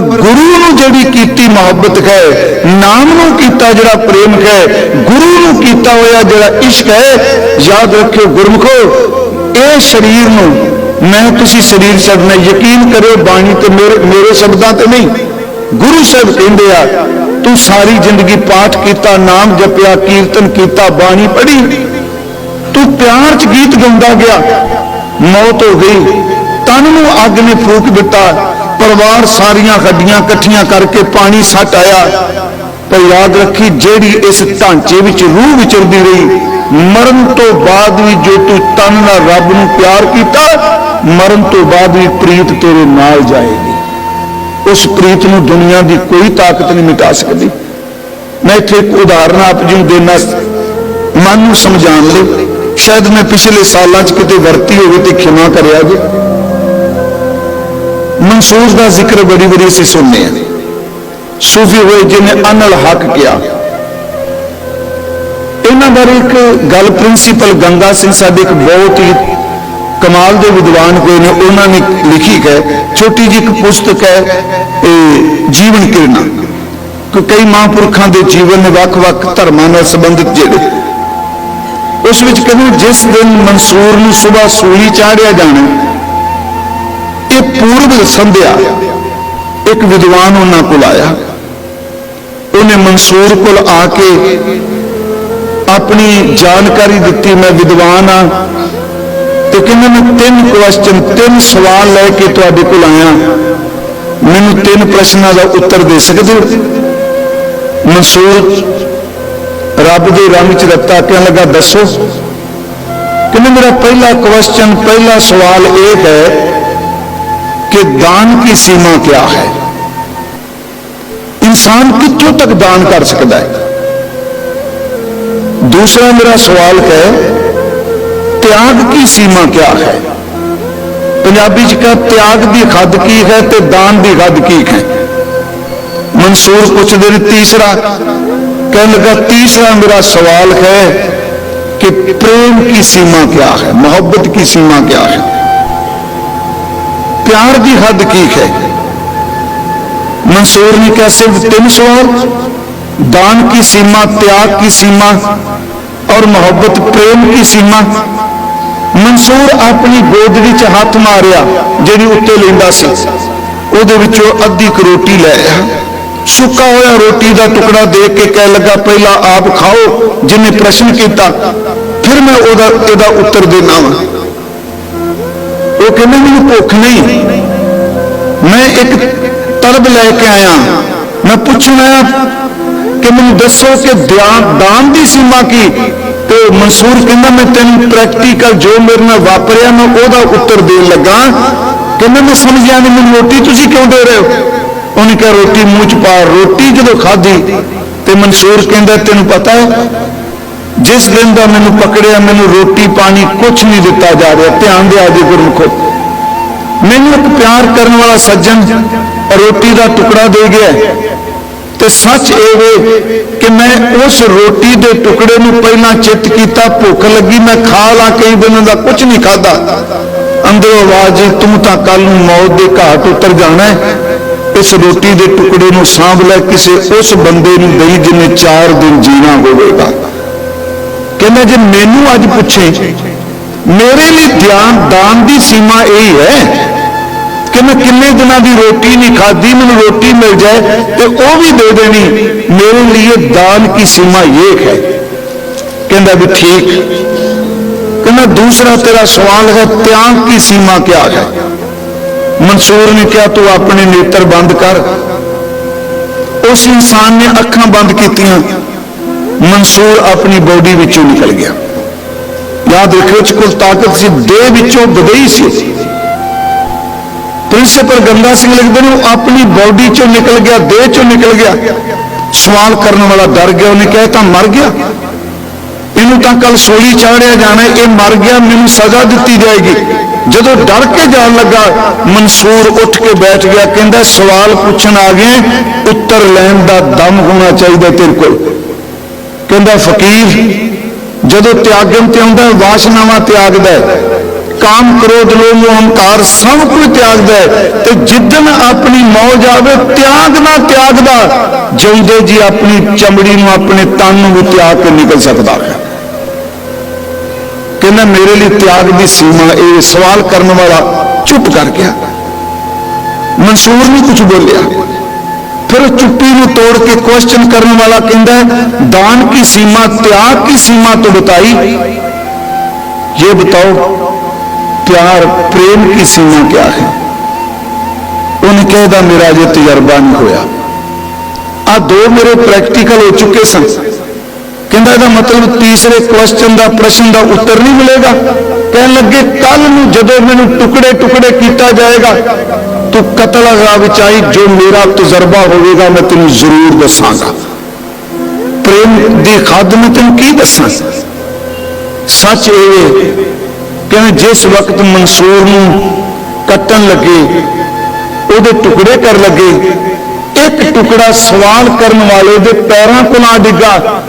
ਪਰ ਗੁਰੂ ਨੂੰ ਜਿਹੜੀ ਕੀਤੀ ਮੁਹੱਬਤ ਹੈ, ਨਾਮ ਨੂੰ ਕੀਤਾ ਜਿਹੜਾ ਪ੍ਰੇਮ ਹੈ, ਗੁਰੂ ਨੂੰ ਕੀਤਾ ਹੋਇਆ ਜਿਹੜਾ ਇਸ਼ਕ ਹੈ, ਯਾਦ ਰੱਖਿਓ ਗੁਰਮਖੋ, ਇਹ ਸਰੀਰ ਨੂੰ ਮੈਂ ਤੁਸੀਂ ਸਰੀਰ ਛੱਡਣਾ ਯਕੀਨ ਕਰਿਓ, ਬਾਣੀ ਤੇ ਮੇਰੇ ਮੇਰੇ ਸ਼ਬਦਾਂ ਤੇ ਨਹੀਂ। ਗੁਰੂ ਸਾਹਿਬ ਕਹਿੰਦੇ ਆ, ਤੂੰ ਸਾਰੀ ਜ਼ਿੰਦਗੀ ਪਾਠ ਕੀਤਾ, ਨਾਮ ਜਪਿਆ, ਕੀਰਤਨ ਕੀਤਾ, ਬਾਣੀ ਪੜ੍ਹੀ। ਤੂੰ ਪਿਆਰ ਚ ਗੀਤ ਗਾਉਂਦਾ ਗਿਆ, ਮੌਤ ਹੋ ਗਈ, ਤਨ ਨੂੰ ਅੱਗ ਨੇ ਫੂਕ ਦਿੱਤਾ। ਪਰਿਵਾਰ ਸਾਰੀਆਂ ਹੱਡੀਆਂ ਇਕੱਠੀਆਂ ਕਰਕੇ ਪਾਣੀ ਸੱਟ ਆਇਆ। ਪਰ ਯਾਦ ਰੱਖੀ, ਜਿਹੜੀ ਇਸ ਢਾਂਚੇ ਵਿੱਚ ਰੂਹ ਵਿਚਰਦੀ ਰਹੀ, ਮਰਨ ਤੋਂ ਬਾਅਦ ਵੀ ਜੋ ਤੂੰ ਤਨ ਨਾਲ ਰੱਬ ਨੂੰ ਪਿਆਰ ਕੀਤਾ, ਮਰਨ ਤੋਂ ਬਾਅਦ ਵੀ ਪ੍ਰੀਤ ਤੇਰੇ ਨਾਲ ਜਾਏਗੀ। ਉਸ ਪ੍ਰੀਤ ਨੂੰ ਦੁਨੀਆ ਦੀ ਕੋਈ ਤਾਕਤ ਨਹੀਂ ਮਿਟਾ ਸਕਦੀ। ਮੈਂ ਇੱਥੇ ਇੱਕ ਉਦਾਹਰਨ ਆਪ ਜੀ ਨੂੰ ਦੇਣਾ। ਮਨ ਨੂੰ ਸਮਝਾਉਣ ਲਈ, ਸ਼ਾਇਦ ਮੈਂ ਪਿਛਲੇ ਸਾਲਾਂ 'ਚ ਕਿਤੇ ਵਰਤੀ ਹੋਵੇ ਤੇ ਖਿਮਾ ਕਰਿਆ ਜੀ। ਮਨਸੂਰ ਦਾ ਜ਼ਿਕਰ ਬੜੀ ਬੜੀ ਅਸੀਂ ਸੁਣਨੇ ਆ ਸੂਫੀ ਹੋਏ ਜਿਹਨੇ ਅਨਲ ਹੱਕ ਕਿਹਾ। ਇਹਨਾਂ ਬਾਰੇ ਇੱਕ ਗੱਲ ਪ੍ਰਿੰਸੀਪਲ ਗੰਗਾ ਸਿੰਘ ਸਾਡੇ ਇੱਕ ਬਹੁਤ ਹੀ ਕਮਾਲ ਦੇ ਵਿਦਵਾਨ ਹੋਏ ਨੇ, ਉਹਨਾਂ ਨੇ ਲਿਖੀ ਹੈ। ਛੋਟੀ ਜਿਹੀ ਇੱਕ ਪੁਸਤਕ ਹੈ, ਇਹ ਜੀਵਨ ਕਿਰਨਾ। ਕਿ ਕਈ ਮਹਾਂਪੁਰਖਾਂ ਦੇ ਜੀਵਨ ਨੇ ਵੱਖ-ਵੱਖ ਧਰਮਾਂ ਨਾਲ ਸੰਬੰਧਿਤ ਜਿਹੜੇ। ਉਸ ਵਿੱਚ ਕਹਿੰਦੇ ਜਿਸ ਦਿਨ ਮਨਸੂਰ ਨੂੰ ਸਵੇਰ ਸੂਲੀ ਚਾੜਿਆ ਜਾਣਾ ਇਹ ਪੂਰਬ ਸੰਧਿਆ ਇੱਕ ਵਿਦਵਾਨ ਉਹਨਾਂ ਕੋਲ ਆਇਆ। ਉਹਨੇ ਮਨਸੂਰ ਕੋਲ ਆ ਕੇ ਆਪਣੀ ਜਾਣਕਾਰੀ ਦਿੱਤੀ, ਮੈਂ ਵਿਦਵਾਨ ਆ ਤੇ ਕਹਿੰਦਾ, ਮੈਂ ਤਿੰਨ ਕੁਐਸਚਨ ਤਿੰਨ ਸਵਾਲ ਲੈ ਕੇ ਤੁਹਾਡੇ ਕੋਲ ਆਇਆ। ਮੈਨੂੰ ਤਿੰਨ ਪ੍ਰਸ਼ਨਾਂ ਦਾ ਉੱਤਰ ਦੇ ਸਕਦੇ ਹੋ? ਮਨਸੂਰ ਰੱਬ ਦੇ ਰੰਗ ਚ ਰੱਤਾ ਕਹਿਣ ਲੱਗਾ, ਦੱਸੋ। ਕਹਿੰਦਾ, ਮੇਰਾ ਪਹਿਲਾ ਕੁਐਸਚਨ ਪਹਿਲਾ ਸਵਾਲ ਇਹ ਹੈ कि दान की सीमा क्या है? इंसान कितों तक दान कर सकता है? दूसरा मेरा सवाल है, त्याग की सीमा क्या है? पंजाबी च कहा त्याग की हद की है ते दान की हद की है। मंसूर पूछते ने तीसरा, कहने लगा, तीसरा मेरा सवाल है कि प्रेम की सीमा क्या है? मोहब्बत की सीमा क्या है? प्यार की हद की है मंसूर ने कहा सिर्फ तीन सवाल दान की सीमा त्याग की सीमा और मोहब्बत प्रेम की सीमा मंसूर अपनी गोदड़ी च हथ मारिया ਜਿਹੜੀ ਉੱਤੇ ਲੈਂਦਾ ਸੀ ਉਹਦੇ ਵਿੱਚੋਂ ਅੱਧੀ ਕੁ ਰੋਟੀ ਲੈ ਆਇਆ ਸੁੱਕਾ ਹੋਇਆ ਰੋਟੀ ਦਾ ਟੁਕੜਾ ਦੇਖ ਕੇ ਕਹਿ ਲੱਗਾ ਪਹਿਲਾਂ ਆਪ ਖਾਓ ਜਿਨੇ ਪ੍ਰਸ਼ਨ ਕੀਤਾ ਫਿਰ ਮੈਂ ਉਹਦਾ ਇਹਦਾ ਉੱਤਰ ਦੇਣਾ ਵਾ ਉਹ ਕਹਿੰਦਾ ਮੈਨੂੰ ਭੁੱਖ ਨਹੀਂ ਮੈਂ ਇੱਕ ਤਲਬ ਲੈ ਕੇ ਆਇਆ। ਮੈਂ ਪੁੱਛਣ ਕਿ ਮੈਨੂੰ ਦੱਸੋ ਕਿ ਦਾਨ ਦੀ ਸੀਮਾ ਕੀ? ਤੇ ਮਨਸੂਰ ਕਹਿੰਦਾ, ਮੈਂ ਤੈਨੂੰ ਪ੍ਰੈਕਟੀਕਲ ਜੋ ਮੇਰੇ ਨਾਲ ਵਾਪਰਿਆ, ਮੈਂ ਉਹਦਾ ਉੱਤਰ ਦੇਣ ਲੱਗਾ। ਕਹਿੰਦਾ, ਮੈਂ ਸਮਝਿਆ ਨਹੀਂ ਮੈਨੂੰ ਰੋਟੀ ਤੁਸੀਂ ਕਿਉਂ ਦੇ ਰਹੇ ਹੋ? ਉਹਨੇ ਕਿਹਾ, ਰੋਟੀ ਮੂੰਹ ਚ ਪਾ, ਰੋਟੀ ਜਦੋਂ ਖਾਧੀ, ਤੇ ਮਨਸੂਰ ਕਹਿੰਦਾ, ਤੈਨੂੰ ਪਤਾ ਹੈ, ਜਿਸ ਦਿਨ ਦਾ ਮੈਨੂੰ ਪਕੜਿਆ, ਮੈਨੂੰ ਰੋਟੀ ਪਾਣੀ ਕੁਝ ਨਹੀਂ ਦਿੱਤਾ ਜਾ ਰਿਹਾ, ਧਿਆਨ ਦੇ ਜੀ ਗੁਰਮੁਖੋ। ਮੈਨੂੰ ਇੱਕ ਪਿਆਰ ਕਰਨ ਵਾਲਾ ਸੱਜਣ ਰੋਟੀ ਦਾ ਟੁਕੜਾ ਦੇ ਗਿਆ ਤੇ ਸੱਚ ਇਹ ਵੇ ਕਿ ਮੈਂ ਉਸ ਰੋਟੀ ਦੇ ਟੁਕੜੇ ਨੂੰ ਪਹਿਲਾਂ ਚਿੱਤ ਕੀਤਾ ਭੁੱਖ ਲੱਗੀ ਮੈਂ ਖਾ ਲਾ ਕਈ ਦਿਨਾਂ ਦਾ ਕੁਝ ਨਹੀਂ ਖਾਦਾ ਅੰਦਰੋਂ ਆਵਾਜ਼ ਆਈ, ਤੂੰ ਤਾਂ ਕੱਲ ਨੂੰ ਮੌਤ ਦੇ ਘਾਟ ਉਤਰ ਜਾਣਾ ਇਸ ਰੋਟੀ ਦੇ ਟੁਕੜੇ ਨੂੰ ਸਾਂਭ ਲੈ ਕਿਸੇ ਉਸ ਬੰਦੇ ਨੂੰ ਦੇਈ ਜਿਹਨੇ 4 ਦਿਨ ਜੀਣਾ ਹੋਵੇਗਾ। ਕਹਿੰਦਾ ਜੇ ਮੈਨੂੰ ਅੱਜ ਪੁੱਛੇ ਮੇਰੇ ਲਈ ਧਿਆਨ ਦਾਨ ਦੀ ਸੀਮਾ ਇਹ ਹੈ ਕਿ ਮੈਂ ਕਿੰਨੇ ਦਿਨਾਂ ਦੀ ਰੋਟੀ ਨਹੀਂ ਖਾਦੀ ਮੈਨੂੰ ਰੋਟੀ ਮਿਲ ਜਾਏ ਤੇ ਉਹ ਵੀ ਦੇ ਦੇਣੀ। ਮੇਰੇ ਲਈ ਦਾਨ ਕੀ ਸੀਮਾ ਇਹ ਹੈ? ਕਹਿੰਦਾ ਵੀ ਠੀਕ। ਕਹਿੰਦਾ ਦੂਸਰਾ ਤੇਰਾ ਸਵਾਲ ਹੈ, ਤਿਆਗ ਕੀ ਸੀਮਾ ਕਿਆ ਹੈ? ਮਨਸੂਰ ਨੇ ਕਿਹਾ, ਤੂੰ ਆਪਣੇ ਨੇਤਰ ਬੰਦ ਕਰ। ਉਸ ਇਨਸਾਨ ਨੇ ਅੱਖਾਂ ਬੰਦ ਕੀਤੀਆਂ। ਮਨਸੂਰ ਆਪਣੀ ਬੋਡੀ ਵਿੱਚੋਂ ਨਿਕਲ ਗਿਆ। ਯਾਦ ਰੱਖਿਓ ਚ ਕੁਝ ਤਾਕਤ ਸੀ ਦੇ ਵਿੱਚੋਂ ਗਈ ਸੀ। ਪ੍ਰਿੰਸੀਪਲ ਗੰਗਾ ਸਿੰਘ ਲਿਖਦੇ ਨੇ, ਉਹ ਆਪਣੀ ਬੋਡੀ ਚੋਂ ਨਿਕਲ ਗਿਆ, ਦੇਹ ਚੋਂ ਨਿਕਲ ਗਿਆ। ਸਵਾਲ ਕਰਨ ਵਾਲਾ ਡਰ ਗਿਆ, ਉਹਨੇ ਕਿਹਾ ਤਾਂ ਮਰ ਗਿਆ। ਇਹਨੂੰ ਤਾਂ ਕੱਲ ਸੋਲੀ ਚਾੜਿਆ ਜਾਣਾ ਇਹ ਮਰ ਗਿਆ, ਮੈਨੂੰ ਸਜ਼ਾ ਦਿੱਤੀ ਜਾਏਗੀ। ਜਦੋਂ ਡਰ ਕੇ ਜਾਣ ਲੱਗਾ, ਮਨਸੂਰ ਉੱਠ ਕੇ ਬੈਠ ਗਿਆ, ਕਹਿੰਦਾ, ਸਵਾਲ ਪੁੱਛਣ ਆ ਗਏ, ਉੱਤਰ ਲੈਣ ਦਾ ਦਮ ਹੋਣਾ ਚਾਹੀਦਾ ਤੇਰੇ ਕੋਲ। ਕਹਿੰਦਾ, ਫਕੀਰ, ਜਦੋਂ ਤਿਆਗਮ ਤੇ ਆਉਂਦਾ ਵਾਸ਼ਨਾਵਾਂ ਤਿਆਗਦਾ ਕਾਮ ਕ੍ਰੋਧ ਲੋਭ ਮੋਹ ਹੰਕਾਰ ਸਭ ਕੁਝ ਤਿਆਗਦਾ ਹੈ ਤੇ ਜਿੱਦਨ ਆਪਣੀ ਮੌਜ ਆਵੇ ਤਿਆਗਦਾ ਤਿਆਗਦਾ ਜਿਉਂਦੇ ਜੀ ਆਪਣੀ ਚਮੜੀ ਨੂੰ ਆਪਣੇ ਤਨ ਨੂੰ ਵੀ ਤਿਆਗ ਕੇ ਨਿਕਲ ਸਕਦਾ ਹੈ ਕਹਿੰਦਾ ਮੇਰੇ ਲਈ ਤਿਆਗ ਦੀ ਸੀਮਾ ਇਹ ਸਵਾਲ ਕਰਨ ਵਾਲਾ ਚੁੱਪ ਕਰ ਗਿਆ ਮਨਸੂਰ ਨਹੀਂ ਕੁਝ ਬੋਲਿਆ ਫਿਰ ਉਹ ਚੁੱਪੀ ਨੂੰ ਤੋੜ ਕੇ ਕੁਐਸਚਨ ਕਰਨ ਵਾਲਾ ਕਹਿੰਦਾ ਹੈ, दान की सीमा त्याग की सीमा तो बताई ये बताओ प्यार प्रेम की सीमा क्या है ਉਹਨੇ ਕਹਿਦਾ ਮੇਰਾ ਜੇ ਤਜਰਬਾ ਨਹੀਂ ਹੋਇਆ ਆ ਦੋ ਮੇਰੇ ਪ੍ਰੈਕਟੀਕਲ ਹੋ ਚੁੱਕੇ ਸਨ ਕਹਿੰਦਾ ਇਹਦਾ ਮਤਲਬ ਤੀਸਰੇ ਕੁਐਸਚਨ ਦਾ ਪ੍ਰਸ਼ਨ ਦਾ ਉੱਤਰ ਨਹੀਂ ਮਿਲੇਗਾ ਕਹਿਣ ਲੱਗੇ ਕੱਲ ਨੂੰ ਜਦੋਂ ਮੈਨੂੰ ਟੁਕੜੇ ਟੁਕੜੇ ਕੀਤਾ ਜਾਏਗਾ ਤੂੰ ਕਤਲ ਅਗਾ ਵਿੱਚ ਆਈ ਜੋ ਮੇਰਾ ਤਜਰਬਾ ਹੋਵੇਗਾ ਮੈਂ ਤੈਨੂੰ ਜ਼ਰੂਰ ਦੱਸਾਂਗਾ ਪ੍ਰੇਮ ਦੀ ਖਾਦ ਮੈਂ ਤੈਨੂੰ ਕੀ ਦੱਸਾਂ ਸੱਚ ਇਹ ਹੈ ਜਿਸ ਵਕਤ ਮਨਸੂਰ ਨੂੰ ਕੱਟਣ ਲੱਗੇ, ਉਹਦੇ ਟੁਕੜੇ ਕਰ ਲੱਗੇ, ਇੱਕ ਟੁਕੜਾ ਸਵਾਲ ਕਰਨ ਵਾਲੇ ਦੇ ਪੈਰਾਂ ਕੋਲ ਆ ਡਿੱਗਾ।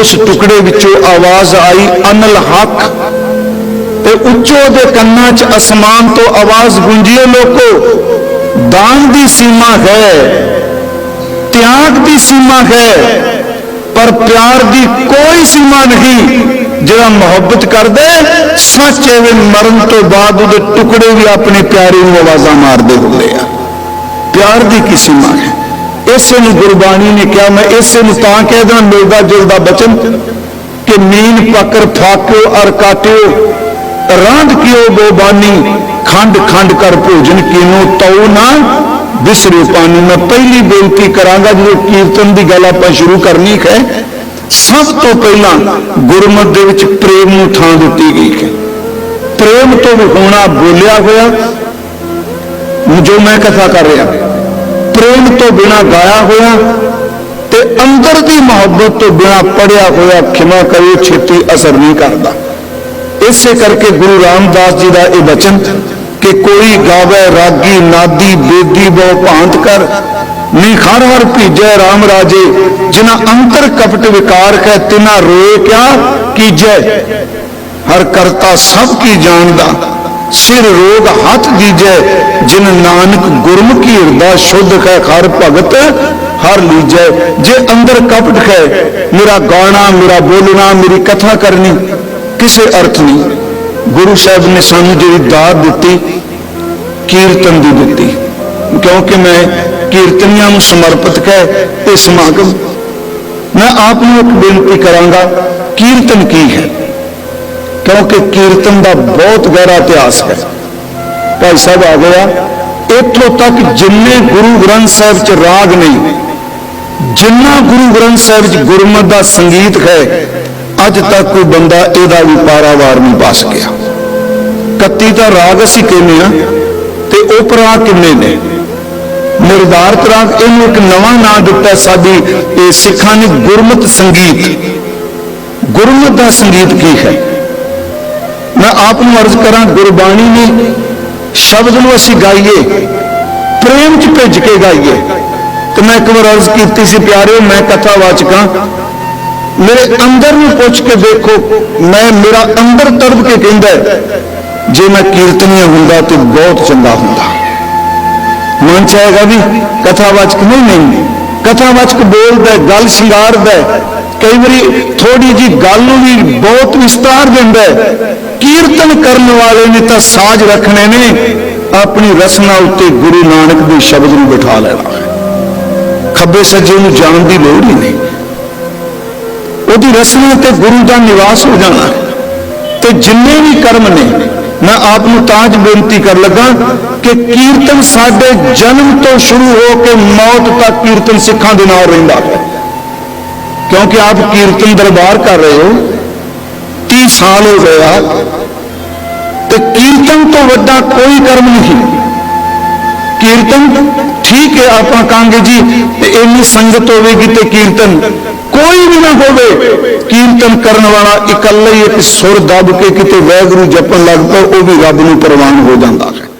ਉਸ ਟੁਕੜੇ ਵਿੱਚੋਂ ਆਵਾਜ਼ ਆਈ, ਅਨਲ ਹੱਕ। ਤੇ ਉੱਚੋ ਦੇ ਕੰਨਾਂ 'ਚ ਅਸਮਾਨ ਤੋਂ ਆਵਾਜ਼ ਗੂੰਜੀਏ ਲੋਕੋ, ਦਾਨ ਦੀ ਸੀਮਾ ਹੈ, ਤਿਆਗ ਦੀ ਸੀਮਾ ਹੈ, ਪਰ ਪਿਆਰ ਦੀ ਕੋਈ ਸੀਮਾ ਨਹੀਂ ਜਿਹੜਾ ਮੁਹੱਬਤ ਕਰਦਾ ਸੱਚ ਐਵੇਂ ਮਰਨ ਤੋਂ ਬਾਅਦ ਉਹਦੇ ਟੁਕੜੇ ਵੀ ਆਪਣੇ ਪਿਆਰੇ ਨੂੰ ਆਵਾਜ਼ਾਂ ਮਾਰਦੇ ਹੁੰਦੇ ਆ। ਪਿਆਰ ਦੀ ਕੀ ਸੀਮਾ ਹੈ? ਇਸੇ ਨੂੰ ਗੁਰਬਾਣੀ ਨੇ ਕਿਹਾ, ਮੈਂ ਇਸੇ ਨੂੰ ਤਾਂ ਕਹਿਦਾ ਮਿਲਦਾ ਜੁਲਦਾ ਬਚਨ, ਕਿ ਮੀਨ ਪਕਰ ਫਾਕਿਓ ਅਰ ਕਾਟਿਓ ਰਾਂਧ ਕਿਓ ਬੋਬਾਨੀ, ਖੰਡ ਖੰਡ ਕਰ ਭੋਜਨ ਕਿਨੋ, ਤਉ ਨਾ ਬਿਸਰੇ ਪਾਣੀ। ਮੈਂ ਪਹਿਲੀ ਬੇਨਤੀ ਕਰਾਂਗਾ, ਜਦੋਂ ਕੀਰਤਨ ਦੀ ਗੱਲ ਆਪਾਂ ਸ਼ੁਰੂ ਕਰਨੀ ਹੈ ਸਭ ਤੋਂ ਪਹਿਲਾਂ ਗੁਰਮਤ ਦੇ ਵਿੱਚ ਪ੍ਰੇਮ ਨੂੰ ਥਾਂ ਦਿੱਤੀ ਗਈ ਹੈ। ਪ੍ਰੇਮ ਤੋਂ ਹੋਣਾ ਬੋਲਿਆ ਹੋਇਆ, ਜੋ ਮੈਂ ਕਥਾ ਕਰ ਰਿਹਾ, ਪ੍ਰੇਮ ਤੋਂ ਬਿਨਾ ਗਾਇਆ ਹੋਇਆ ਤੇ ਅੰਦਰ ਦੀ ਮੁਹੱਬਤ ਤੋਂ ਬਿਨਾ ਪੜਿਆ ਹੋਇਆ ਖਿਮਾ ਕਰਿਓ ਛੇਤੀ ਅਸਰ ਨਹੀਂ ਕਰਦਾ। ਇਸੇ ਕਰਕੇ ਗੁਰੂ ਰਾਮਦਾਸ ਜੀ ਦਾ ਇਹ ਬਚਨ ਕਿ ਕੋਈ ਗਾਵੇ ਰਾਗੀ ਨਾਦੀ ਬੇਦੀ ਬਹੁ ਭਾਂਤ ਕਰ ਨਿਖਰ ਹਰ ਭੀਜੈ RAM ਰਾਜੇ ਜਿਨਾ ਅੰਤਰ ਕਪਟ ਵਿਕਾਰ ਹੈ ਤਿਨਾ ਰੋਏ ਕਿਆ? ਕੀਜੈ। ਹਰ ਕਰਤਾ ਸਭ ਕੀ ਜਾਣਦਾ, ਸਿਰ ਰੋਗ ਹੱਥ ਦੀਜੈ, ਜਿਨ ਨਾਨਕ ਗੁਰਮੁਖੀ ਹਿਰਦਾ ਸ਼ੁੱਧ ਹੈ ਹਰ ਭਗਤ ਹਰ ਲੀਜੈ। ਜੇ ਅੰਦਰ ਕਪਟ ਹੈ ਮੇਰਾ ਗਾਣਾ, ਮੇਰਾ ਬੋਲਣਾ, ਮੇਰੀ ਕਥਾ ਕਰਨੀ, ਕਿਸੇ ਅਰਥ ਨਹੀਂ। ਗੁਰੂ ਸਾਹਿਬ ਨੇ ਸਾਨੂੰ ਜਿਹੜੀ ਦਾਤ ਦਿੱਤੀ, ਕੀਰਤਨ ਦੀ ਦਿੱਤੀ, ਕਿਉਂਕਿ ਮੈਂ ਕੀਰਤਨੀਆਂ ਨੂੰ ਸਮਰਪਿਤ ਹੈ ਇਹ ਸਮਾਗਮ। ਮੈਂ ਆਪ ਨੂੰ ਇੱਕ ਬੇਨਤੀ ਕਰਾਂਗਾ, ਕੀਰਤਨ ਕੀ ਹੈ? ਕਿਉਂਕਿ ਕੀਰਤਨ ਦਾ ਬਹੁਤ ਗਹਿਰਾ ਇਤਿਹਾਸ ਹੈ। ਭਾਈ ਸਾਹਿਬ ਆ ਗਿਆ ਇੱਥੋਂ ਤੱਕ ਜਿੰਨੇ ਗੁਰੂ ਗ੍ਰੰਥ ਸਾਹਿਬ ਚ ਰਾਗ ਨਹੀਂ ਜਿੰਨਾ ਗੁਰੂ ਗ੍ਰੰਥ ਸਾਹਿਬ ਚ ਗੁਰਮਤ ਦਾ ਸੰਗੀਤ ਹੈ, ਅੱਜ ਤੱਕ ਕੋਈ ਬੰਦਾ ਇਹਦਾ ਵੀ ਪਾਰਾਵਾਰ ਨਹੀਂ ਪਾ ਸਕਿਆ। 31 ਦਾ ਰਾਗ ਅਸੀਂ ਕਹਿੰਦੇ ਆ ਤੇ ਉਪਰਾ ਕਿੰਨੇ ਨੇ? ਨਿਰਧਾਰਤ ਰਾਗ ਇਹਨੂੰ ਇੱਕ ਨਵਾਂ ਨਾਮ ਦਿੱਤਾ ਸਾਡੀ ਇਹ ਸਿੱਖਾਂ ਨੇ ਗੁਰਮਤ ਸੰਗੀਤ। ਗੁਰਮਤ ਦਾ ਸੰਗੀਤ ਕੀ ਹੈ? ਮੈਂ ਆਪ ਨੂੰ ਅਰਜ਼ ਕਰਾਂ, ਗੁਰਬਾਣੀ ਨੇ ਸ਼ਬਦ ਨੂੰ ਅਸੀਂ ਗਾਈਏ, ਪ੍ਰੇਮ ਚ ਭਿੱਜ ਕੇ ਗਾਈਏ। ਤੇ ਮੈਂ ਇੱਕ ਵਾਰ ਅਰਜ਼ ਕੀਤੀ ਸੀ, ਪਿਆਰਿਓ, ਮੈਂ ਕਥਾ ਵਾਚਕਾਂ, ਮੇਰੇ ਅੰਦਰ ਨੂੰ ਪੁੱਛ ਕੇ ਦੇਖੋ, ਮੈਂ ਮੇਰਾ ਅੰਦਰ ਤੜਪ ਕੇ ਕਹਿੰਦਾ ਜੇ ਮੈਂ ਕੀਰਤਨੀਆ ਹੁੰਦਾ ਤੇ ਬਹੁਤ ਚੰਗਾ ਹੁੰਦਾ। ਮਨ ਚਾਹੇਗਾ ਵੀ ਕਥਾਵਾਚਕ ਨਹੀਂ ਨਹੀਂ। ਕਥਾਵਾਚਕ ਬੋਲਦਾ ਗੱਲ ਸ਼ਿੰਗਾਰਦਾ ਕਈ ਵਾਰੀ ਥੋੜੀ ਜੀ ਗੱਲ ਨੂੰ ਵੀ ਬਹੁਤ ਵਿਸਤਾਰ ਦਿੰਦਾ ਕੀਰਤਨ ਕਰਨ ਵਾਲੇ ਨੇ ਤਾਂ ਸਾਜ਼ ਰੱਖਣੇ ਨੇ। ਆਪਣੀ ਰਸਨਾ ਉੱਤੇ ਗੁਰੂ ਨਾਨਕ ਦੇ ਸ਼ਬਦ ਨੂੰ ਬਿਠਾ ਲੈਣਾ ਖੱਬੇ ਸੱਜੇ ਨੂੰ ਜਾਣ ਦੀ ਲੋੜ ਹੀ ਨਹੀਂ। ਉਹਦੀ ਰਸਨਾ ਤੇ ਗੁਰੂ ਦਾ ਨਿਵਾਸ ਹੋ ਜਾਣਾ ਤੇ ਜਿੰਨੇ ਵੀ ਕਰਮ ਨੇ ਮੈਂ ਆਪ ਨੂੰ ਤਾਂ ਜ ਬੇਨਤੀ ਕਰ ਲੱਗਾ ਕਿ ਕੀਰਤਨ ਸਾਡੇ ਜਨਮ ਤੋਂ ਸ਼ੁਰੂ ਹੋ ਕੇ ਮੌਤ ਤੱਕ ਕੀਰਤਨ ਸਿੱਖਾਂ ਦੇ ਨਾਲ ਰਹਿੰਦਾ ਹੈ। ਕਿਉਂਕਿ ਆਪ ਕੀਰਤਨ ਦਰਬਾਰ ਕਰ ਰਹੇ ਹੋ 30 ਸਾਲ ਹੋ ਗਿਆ ਤੇ ਕੀਰਤਨ ਤੋਂ ਵੱਡਾ ਕੋਈ ਕਰਮ ਨਹੀਂ। ਕੀਰਤਨ ਠੀਕ ਹੈ, ਆਪਾਂ ਕਹਾਂਗੇ ਜੀ, ਤੇ ਇੰਨੀ ਸੰਗਤ ਹੋਵੇਗੀ ਤੇ ਕੀਰਤਨ ਕੋਈ ਵੀ ਨਾ ਹੋਵੇ, ਕੀਰਤਨ ਕਰਨ ਵਾਲਾ ਇਕੱਲਾ ਹੀ ਇੱਕ ਸੁਰ ਦੱਬ ਕੇ ਕਿਤੇ ਵੈਗਰੂ ਜਪਣ ਲੱਗ ਪਏ ਉਹ ਵੀ ਰੱਬ ਨੂੰ ਪ੍ਰਵਾਨ ਹੋ ਜਾਂਦਾ ਹੈ।